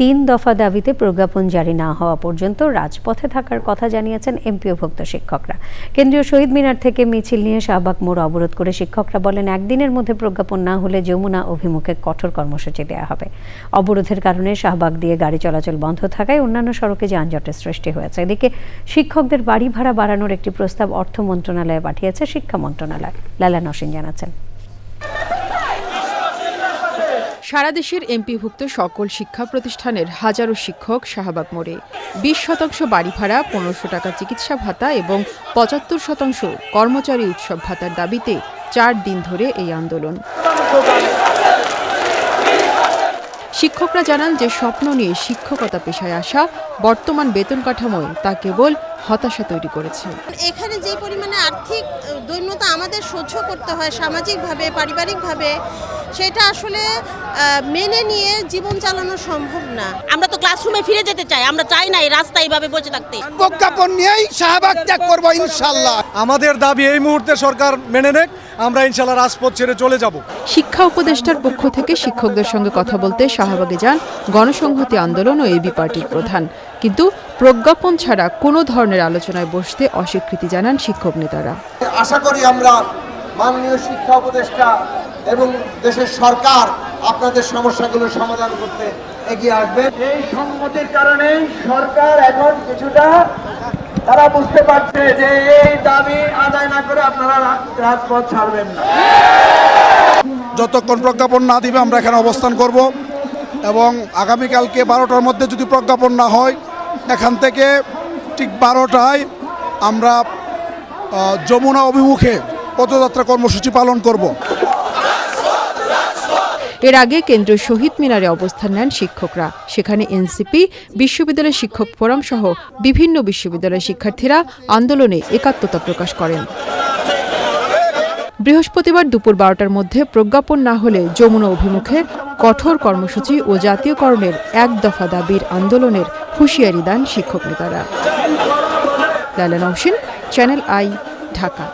তিন দফা দাবিতে প্রজ্ঞাপন জারি না হওয়া পর্যন্ত রাজপথে থাকার কথা জানিয়েছেন এমপিওভুক্ত শিক্ষকরা। কেন্দ্রীয় শহীদ মিনার থেকে মিছিল নিয়ে শাহবাগ মোড় অবরোধ করে শিক্ষকরা বলেন, একদিনের মধ্যে প্রজ্ঞাপন না হলে যমুনা অভিমুখে কঠোর কর্মসূচি দেওয়া হবে। অবরোধের কারণে শাহবাগ দিয়ে গাড়ি চলাচল বন্ধ থাকায় অন্যান্য সড়কে যানজটের সৃষ্টি হয়েছে। এদিকে শিক্ষকদের বাড়ি ভাড়া বাড়ানোর একটি প্রস্তাব অর্থ মন্ত্রণালয়ে পাঠিয়েছে শিক্ষা মন্ত্রণালয়। লালা নসীন জানাচ্ছেন। সারা দেশের এমপিভুক্ত সকল শিক্ষা প্রতিষ্ঠানের হাজারো শিক্ষক শাহবাগ মোড়ে। বিশ শতাংশ বাড়ি ভাড়া, পনেরোশো টাকা চিকিৎসা ভাতা এবং পঁচাত্তর শতাংশ কর্মচারী উৎসব ভাতার দাবিতে চার দিন ধরে এই আন্দোলন। শিক্ষকরা জানান যে স্বপ্ন নিয়ে শিক্ষকতা পেশায় আসা, বর্তমান বেতন কাঠামোয় তা কেবল হতাশা তৈরি করেছে। এখানে যে পরিমাণে আর্থিক দৈন্যতা আমাদের সহ্য করতে হয় সামাজিকভাবে পারিবারিকভাবে সেটা আসলে মেনে নিয়ে জীবন চালানো সম্ভব না। আমরা তো ক্লাসরুমে ফিরে যেতে চাই আমরা চাই না এই রাস্তায় এইভাবে বসে থাকতে। প্রজ্ঞাপন নিয়েই শাহবাগ ত্যাগ করব ইনশাল্লাহ আমাদের দাবি এই মুহূর্তে সরকার মেনে নেক আমরা ইনশাল্লাহ রাজপথ ছেড়ে চলে যাব। শিক্ষা উপদেষ্টার পক্ষ থেকে শিক্ষকদের সঙ্গে কথা বলতে শাহবাগে যান গণসংহতি আন্দোলন ও এবি পার্টির প্রধান। কিন্তু প্রজ্ঞাপন ছাড়া কোনো ধরনের আলোচনায় বসতে অস্বীকৃতি জানান শিক্ষক নেতারা। আশা করি আমরা মাননীয় শিক্ষা উপদেষ্টা এবং দেশের সরকার আপনাদের সমস্যাগুলো সমাধান করতে এগিয়ে আসবে। এই সংগতির কারণে সরকার এখন কিছুটা তারা বুঝতে পারছে যে এই দাবি আদায় না করে আপনারা রাজপথ ছাড়বেন না। যতক্ষণ প্রজ্ঞাপন না দিবে আমরা এখানে অবস্থান করব এবং আগামীকালকে বারোটার মধ্যে যদি প্রজ্ঞাপন না হয়, এখান থেকে ঠিক বারোটায় আমরা যমুনা অভিমুখে পদযাত্রা কর্মসূচি পালন করব। এর আগে কেন্দ্রীয় শহীদ মিনারে অবস্থান নেন শিক্ষকরা। সেখানে এনসিপি, বিশ্ববিদ্যালয় শিক্ষক ফোরাম সহ বিভিন্ন বিশ্ববিদ্যালয়ের শিক্ষার্থীরা আন্দোলনে একাত্মতা প্রকাশ করেন। বৃহস্পতিবার দুপুর বারোটার মধ্যে প্রজ্ঞাপন না হলে যমুনা অভিমুখে কঠোর কর্মসূচি ও জাতীয়করণের এক দফা দাবির আন্দোলনের হুঁশিয়ারি দেন শিক্ষক নেতারা। Channel I, Dhaka.